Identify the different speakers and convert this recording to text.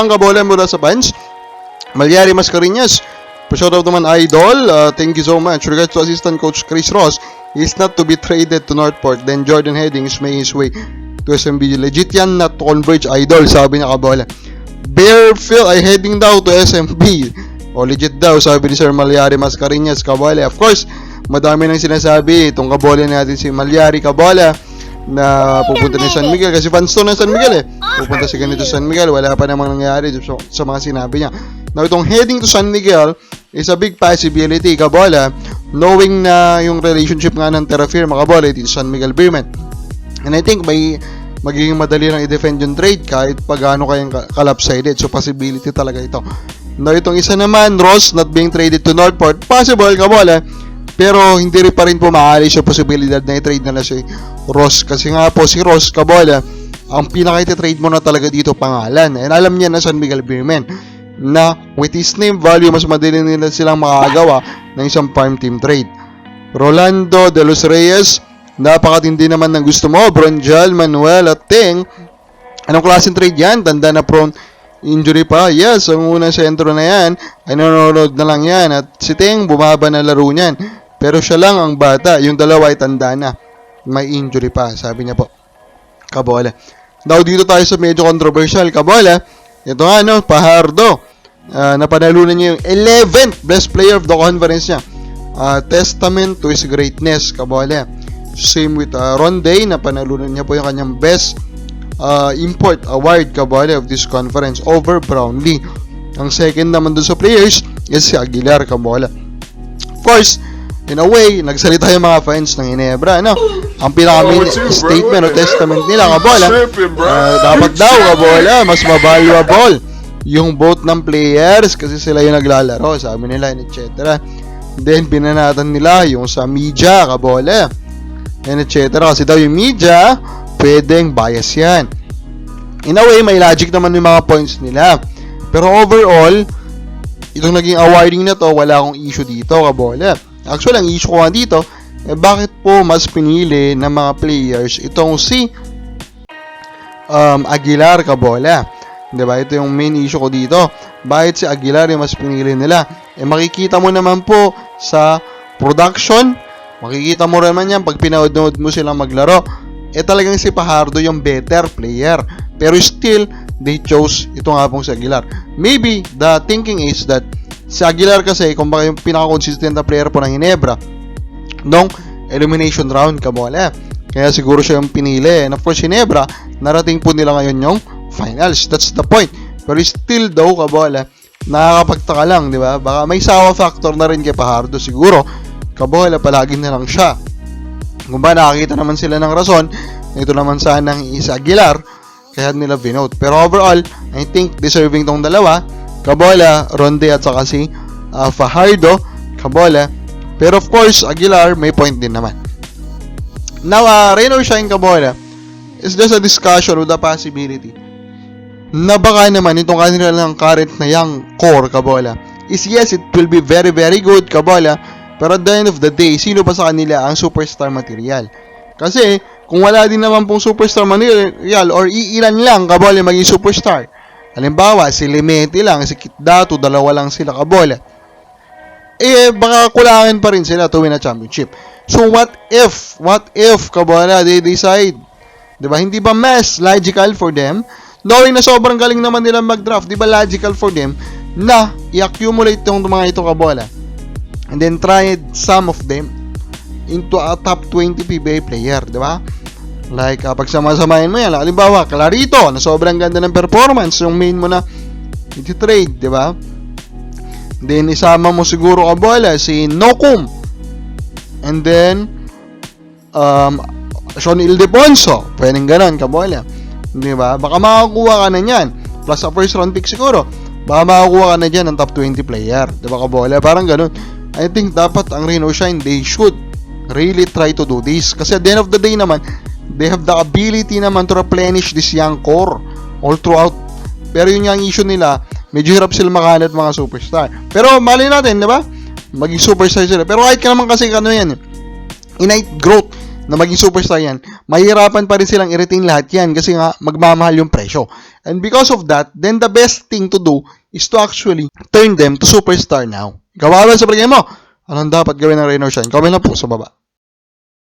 Speaker 1: Ang kabola mula sa fans. Malyari Mascareñas. Pa-shout out naman Idol. Uh, thank you so much. Regards to Assistant Coach Chris Ross, is not to be traded to Northport. Then Jordan Heading is making his way to SMB. Legit yan not to converge Idol, sabi niya kabola. Bearfield ay heading daw to SMB. O legit daw, sabi ni Sir Malyari Mascareñas, kabola. Of course, madami nang sinasabi itong kabola natin si Malyari Kabola na pupunta ni San Miguel kasi fans to ng San Miguel eh. Pupunta si ganito sa San Miguel, wala pa namang nangyari sa, sa mga sinabi niya. Now, itong heading to San Miguel is a big possibility, Kabola, knowing na yung relationship nga ng Terrafir, makabola, dito sa San Miguel Beerman. And I think may magiging madali lang i-defend yung trade kahit pagano kayang ka- kalapsided. So, possibility talaga ito. Now, itong isa naman, Ross not being traded to Northport, possible, Kabola, pero hindi rin pa rin po maalis yung posibilidad na i-trade nila si Ross. Kasi nga po si Ross, Kabola, ang pinaka-trade mo na talaga dito pangalan. And alam niya na San Miguel Beerman na with his name value, mas madali nila silang makagawa ng isang farm team trade. Rolando De Los Reyes, napakatindi naman ng gusto mo. Bronjal, Manuel at Ting. Anong klaseng trade yan? Tanda na prone injury pa. Yes, ang unang sentro na yan ay nanonood na lang yan. At si Ting, bumaba na laro niyan. Pero siya lang ang bata. Yung dalawa ay tanda na. May injury pa, sabi niya po. Kabola. Now, dito tayo sa medyo controversial. Kabola, ito nga, no, Pahardo. Uh, napanalunan niya yung 11th best player of the conference niya. Ah, testament to his greatness, Kabola. Same with uh, Ronday, napanalunan niya po yung kanyang best uh, import award Kabale of this conference over Brownlee. Ang second naman dun sa players is si Aguilar Kabola. Course, in a way, nagsalita yung mga fans ng Ginebra, ano? Ang pinaka
Speaker 2: Oh, you, bro.
Speaker 1: statement o testament nila, Kabola,
Speaker 2: Tripping, bro.
Speaker 1: uh, dapat daw, Kabola, mas ma-valuable yung vote ng players kasi sila yung naglalaro, sabi nila, etc. Then, binanatan nila yung sa media, Kabola, and etc. Kasi daw yung media, pwedeng bias yan. In a way, may logic naman yung mga points nila. Pero overall, itong naging awarding na to, wala akong issue dito, kabola. Actually, ang issue ko dito, eh bakit po mas pinili ng mga players itong si um, Aguilar Kabola? 'Di ba? Ito yung main issue ko dito. Bakit si Aguilar yung mas pinili nila? Eh makikita mo naman po sa production, makikita mo naman yan pag pinanood mo silang maglaro. Eh talagang si Pajardo yung better player. Pero still, they chose ito nga pong si Aguilar. Maybe the thinking is that si Aguilar kasi, kung baka yung pinaka-consistent na player po ng Ginebra, nung elimination round kabola. Kaya siguro siya yung pinili. And of course, Ginebra, narating po nila ngayon yung finals. That's the point. Pero still daw, kabola, nakakapagtaka lang, di ba? Baka may sawa factor na rin kay Pajardo siguro. Kabola, palagi na lang siya. Kung ba nakakita naman sila ng rason, ito naman sana ang isa Aguilar, kaya nila vinote. Pero overall, I think deserving tong dalawa, Kabola, Ronde at saka si uh, Fajardo, Kabola. Pero of course, Aguilar may point din naman. Now, uh, Rain or Shine Kabola is just a discussion with a possibility na baka naman itong kanilang current na young core Kabola is yes, it will be very very good Kabola pero at the end of the day, sino ba sa kanila ang superstar material? Kasi, kung wala din naman pong superstar material or iilan lang Kabola maging superstar. Halimbawa, si Limete lang, si Kitdato, dalawa lang sila Kabola. Eh, baka kulangan pa rin sila to win a championship. So, what if, what if, Kabola, they decide, di ba, hindi ba mas logical for them, knowing na sobrang galing naman nila mag-draft, di ba logical for them, na i-accumulate itong mga ito, Kabola, and then try some of them into a top 20 PBA player, di ba? Like, uh, pagsama-samahin mo yan, halimbawa, Clarito, na sobrang ganda ng performance, yung main mo na iti-trade, di ba? Then, isama mo siguro ka bola, si Nokum. And then, um, Sean Ildefonso. Pwedeng ganun, kabola. Di ba? Baka makakuha ka na niyan. Plus a first round pick siguro. Baka makakuha ka na dyan ng top 20 player. Di ba, kabola? Parang ganun. I think dapat ang Reno Shine, they should really try to do this. Kasi at the end of the day naman, they have the ability naman to replenish this young core all throughout. Pero yun yung issue nila, medyo hirap sila makahanap mga superstar. Pero mali natin, di ba? Maging superstar sila. Pero kahit ka naman kasi ano yan, innate growth na maging superstar yan, mahirapan pa rin silang i-retain lahat yan kasi nga magmamahal yung presyo. And because of that, then the best thing to do is to actually turn them to superstar now. Ikaw ba sa palagay mo? Anong dapat gawin ng Reno Shine? Comment na po sa baba.